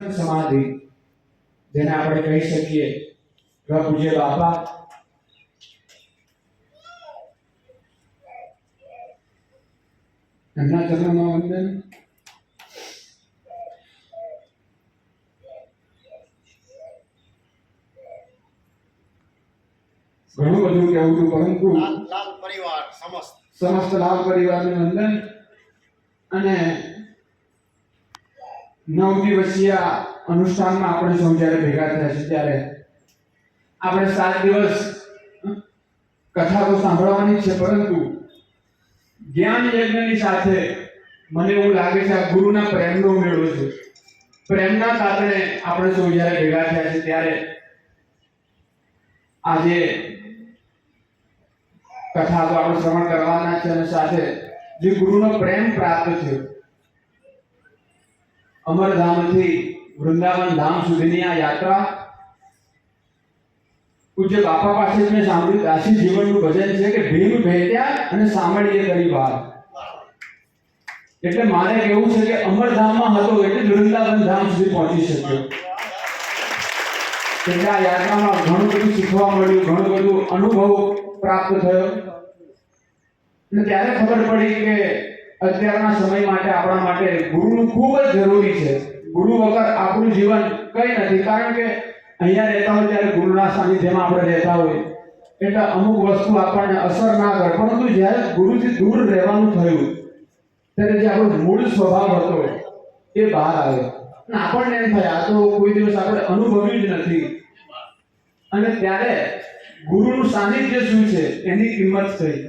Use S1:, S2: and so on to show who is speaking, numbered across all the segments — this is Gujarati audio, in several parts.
S1: સમાધિ જેને આપણે કહી શકીએ પ્રભુજે બાપા એમના ચરણમાં વંદન ઘણું બધું કહેવું છું પરંતુ
S2: લાલ લાલ પરિવાર સમસ્ત.
S1: સમસ્ત લાલ પરિવારને વંદન. અને નવ દિવસીય અનુષ્ઠાનમાં આપણે સૌ જ્યારે ભેગા થયા છે ત્યારે આપણે સાત દિવસ કથા તો સાંભળવાની છે, પરંતુ જ્ઞાન યજ્ઞની સાથે મને એવું લાગે છે આ ગુરુના પ્રેમનો મેળો છે. પ્રેમના કારણે આપણે સૌ જ્યારે ભેગા થયા છે ત્યારે આજે કથા તો આપણે શ્રવણ કરવાના છે અને સાથે જે ગુરુનો પ્રેમ પ્રાપ્ત થયો. અમરધામથી વૃંદાવન ધામ સુધીની આ યાત્રા પૂજ્ય બાપા પાસે મેં સાંભળ્યું. દાસી જીવનનું ભજન છે કે ભીમ ભેટ્યા અને સાંભળીએ કરી વાત એટલે મારે કેવું છે કે અમરધામમાં હતો એટલે વૃંદાવન ધામ સુધી પહોંચી શક્યો. એટલે આ યાત્રામાં ઘણું બધું શીખવા મળ્યું, ઘણું બધું અનુભવ પ્રાપ્ત થયો. અને ત્યારે ખબર પડી કે અત્યારના સમય માટે આપણા માટે ગુરુનું ખૂબ જ જરૂરી છે. ગુરુ વગર આપણું જીવન કંઈ નથી. કારણ કે અહીંયા રહેતા હોય ત્યારે ગુરુના સાનિધ્યમાં આપણે રહેતા હોય. એટલે અમુક વસ્તુ આપણને અસર ના કરે. પરંતુ જ્યારે ગુરુથી દૂર રહેવાનું થયું, ત્યારે જે આપણો મૂળ સ્વભાવ હતો, એ બહાર આવ્યો. અને આપણને એમ થાય, આ તો કોઈ દિવસ આપણે અનુભવ્યું જ નથી. અને ત્યારે ગુરુનું સાનિધ્ય શું છે? એની કિંમત થઈ.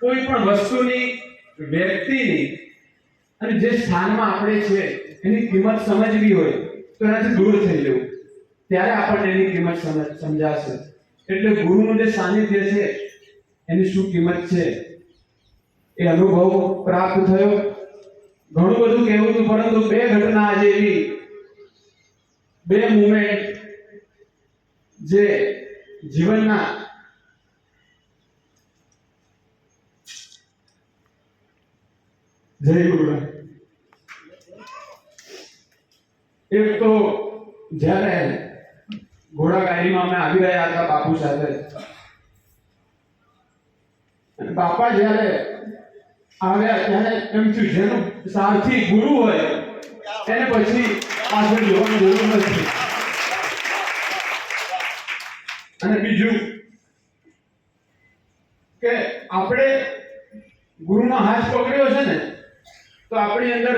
S1: કોઈ પણ વસ્તુની વ્યક્તિની અને જે સ્થાનમાં આપણે છે, એની કિંમત સમજવી હોય, તો એનાથી દૂર થઈ જવું. ત્યારે આપણને એની કિંમત સમજ, સમજાશે. એટલે ગુરુનું જે સાનિધ્ય છે, એની શું કિંમત છે? એ અનુભવ પ્રાપ્ત થયો. ઘણું બધું કહેવું હતું, પરંતુ બે ઘટના આજે એવી. બે મુમેન્ટ જે જીવનના જય ગુરુનાથ એક તો જ્યારે ઘોડા ગાડીમાં અમે આવી રહ્યા હતા બાપુ સાથે બાપા જ્યારે આવ્યા ત્યારે એમ થયું, જેનું સારથી ગુરુ હોય, એને પછી પાછળ જોવાની જરૂર નથી. અને બીજું કે આપણે ગુરુનો હાથ પકડ્યો છે ને તો આપણી અંદર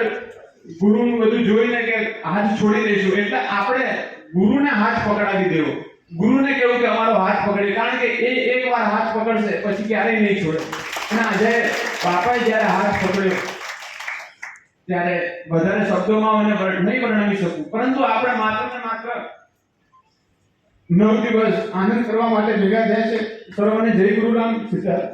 S1: ગુરુનું બધું જોઈને કે હાથ છોડી દઈશું એટલે આપણે ગુરુને હાથ પકડાવી દેવો. ગુરુને કેવું કે અમારો હાથ પકડે. કારણ કે એ એકવાર હાથ પકડશે, પછી ક્યારેય નહીં છોડે. અને આજે બાપાએ જ્યારે હાથ પકડ્યો, ત્યારે વધારે શબ્દોમાં મને નહીં વર્ણવી શકું. પરંતુ આપણે માત્ર ને માત્ર નવ દિવસ આનંદ કરવા માટે ભેગા થયા છે. સર્વને જય ગુરુરામ સીતારામ.